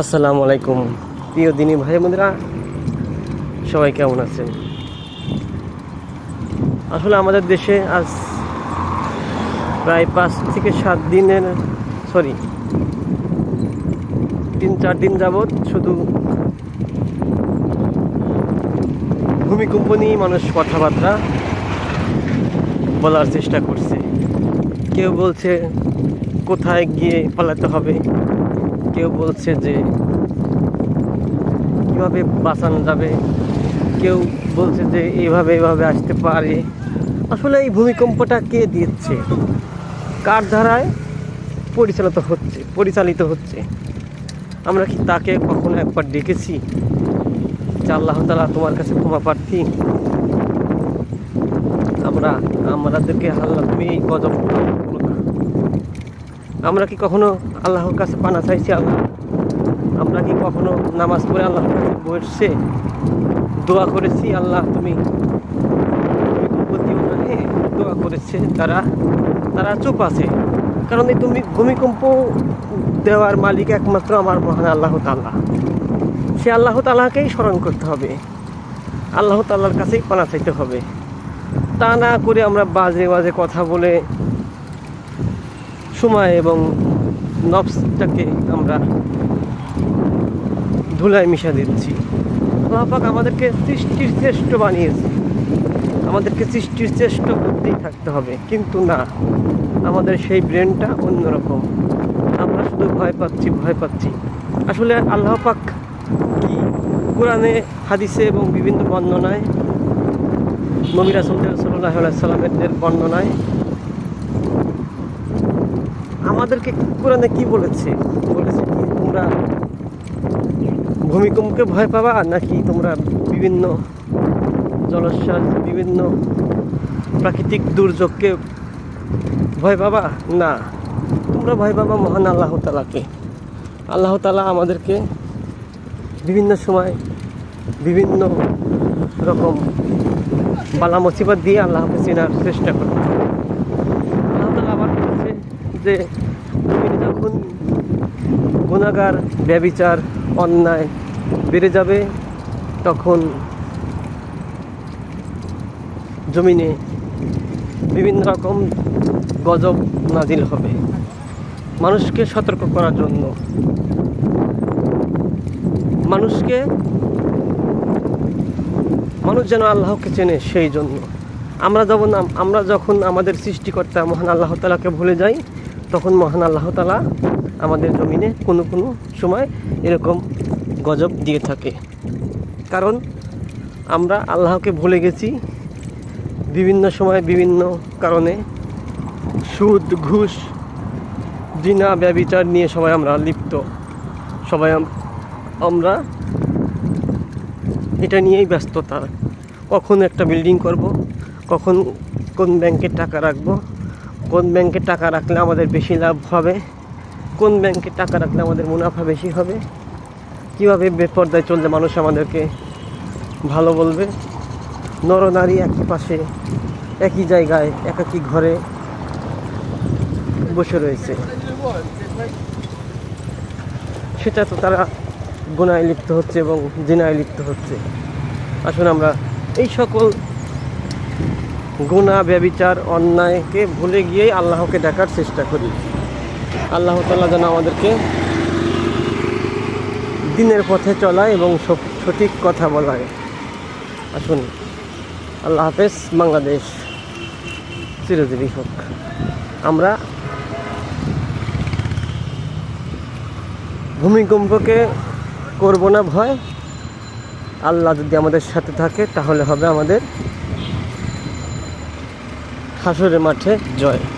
আসসালামু আলাইকুম। প্রিয় দিনী ভাই বোনেরা, সবাই কেমন আছেন? আসলে আমাদের দেশে আজ প্রায় পাঁচ থেকে সাত দিনের সরি তিন, চার দিন যাবৎ শুধু ভূমিকম্প নিয়ে মানুষ কথাবার্তা বলার চেষ্টা করছে। কেউ বলছে, কোথায় গিয়ে পালাতে হবে? কেউ বলছে যে কীভাবে বাঁচানো যাবে, কেউ বলছে যে এইভাবে এইভাবে আসতে পারে। আসলে এই ভূমিকম্পটা কে দিচ্ছে কার ধারায় পরিচালিত হচ্ছে পরিচালিত হচ্ছে? আমরা কি তাকে কখনো একবার ডেকেছি যে আল্লাহ তালা তোমার কাছে ক্ষমা প্রার্থী? আমরা, আমাদেরকে আল্লাহ তুমি এই গজব। আমরা কি কখনো আল্লাহর কাছে পানা চাইছি আল্লাহ? আমরা কি কখনো নামাজ পড়ে আল্লাহর কাছে বসছে দোয়া করেছি? আল্লাহ, তুমি দোয়া করেছে। তারা তারা চুপ আছে। কারণ এই তুমি ভূমিকম্প দেওয়ার মালিক একমাত্র আমার মহান আল্লাহ তাল্লাহ সে আল্লাহ তাল্লাহকেই স্মরণ করতে হবে। আল্লাহ তাল্লাহর কাছেই পানা চাইতে হবে। তা না করে আমরা বাজে বাজে কথা বলে সময় এবং নবসটাকে আমরা ধুলায় মিশা দিচ্ছি। আল্লাহ পাক আমাদেরকে সৃষ্টির শ্রেষ্ঠ বানিয়েছে। আমাদেরকে সৃষ্টির শ্রেষ্ঠ করতেই থাকতে হবে, কিন্তু না। আমাদের সেই ব্রেনটা অন্যরকম। আমরা শুধু ভয় পাচ্ছি ভয় পাচ্ছি। আসলে আল্লাহ পাক কি? কোরআনে, হাদিসে এবং বিভিন্ন বর্ণনায়, নবী রাসুল সাল্লাহ সাল্লামের বর্ণনায় আমাদেরকে কোরআনে কি বলেছে? বলেছে কি তোমরা ভূমিকম্পকে ভয় পাবা নাকি তোমরা বিভিন্ন জলশ্বাস বিভিন্ন প্রাকৃতিক দুর্যোগকে ভয় পাবা? না, তোমরা ভয় পাবা মহান আল্লাহ তালাকে আল্লাহ তালা আমাদেরকে বিভিন্ন সময় বিভিন্ন রকম বালা মুসিবত দিয়ে আল্লাহকে চেনার চেষ্টা করতে হবে আল্লাহ তালা আবার বলছে যে গুণাগার, ব্যবিচার, অন্যায় বেড়ে যাবে, তখন জমিনে বিভিন্ন রকম গজব নাজিল হবে। মানুষকে সতর্ক করার জন্য। মানুষকে, মানুষ যেন আল্লাহকে চেনে সেই জন্য। আমরা যখন আমরা যখন আমাদের সৃষ্টিকর্তা মহান আল্লাহ তালাকে ভুলে যাই তখন মহান আল্লাহ তালা আমাদের জমিনে কোনো কোনো সময় এরকম গজব দিয়ে থাকে। কারণ আমরা আল্লাহকে ভুলে গেছি, বিভিন্ন সময় বিভিন্ন কারণে সুদ, ঘুষ, জিনা, ব্যবিচার নিয়ে সবাই আমরা লিপ্ত। সবাই আমরা এটা নিয়েই ব্যস্ততা। কখন একটা বিল্ডিং করব, কখন কোন ব্যাংকে টাকা রাখব কোন ব্যাংকে টাকা রাখলে আমাদের বেশি লাভ হবে? কোন ব্যাংকে টাকা রাখলে আমাদের মুনাফা বেশি হবে? কীভাবে বেপর্দায় চললে মানুষ আমাদেরকে ভালো বলবে? নরনারী একই পাশে, একই জায়গায়, একাকি ঘরে বসে রয়েছে। সেটা তো তারা গুণায় লিপ্ত হচ্ছে এবং জিনায় লিপ্ত হচ্ছে। আসুন আমরা এই সকল গুণা, ব্যবিচার, অন্যায়কে ভুলে গিয়েই আল্লাহকে ডাকার চেষ্টা করি। আল্লাহ তাল্লাহ যেন আমাদেরকে দিনের পথে চলায় এবং সঠিক কথা বলায়। আসুন, আল্লাহ হাফেজ, বাংলাদেশ চিরজীবী হোক। আমরা ভূমিকম্পকে করব না ভয়। আল্লাহ যদি আমাদের সাথে থাকে, তাহলে হবে আমাদের হাসরের মাঠে জয়।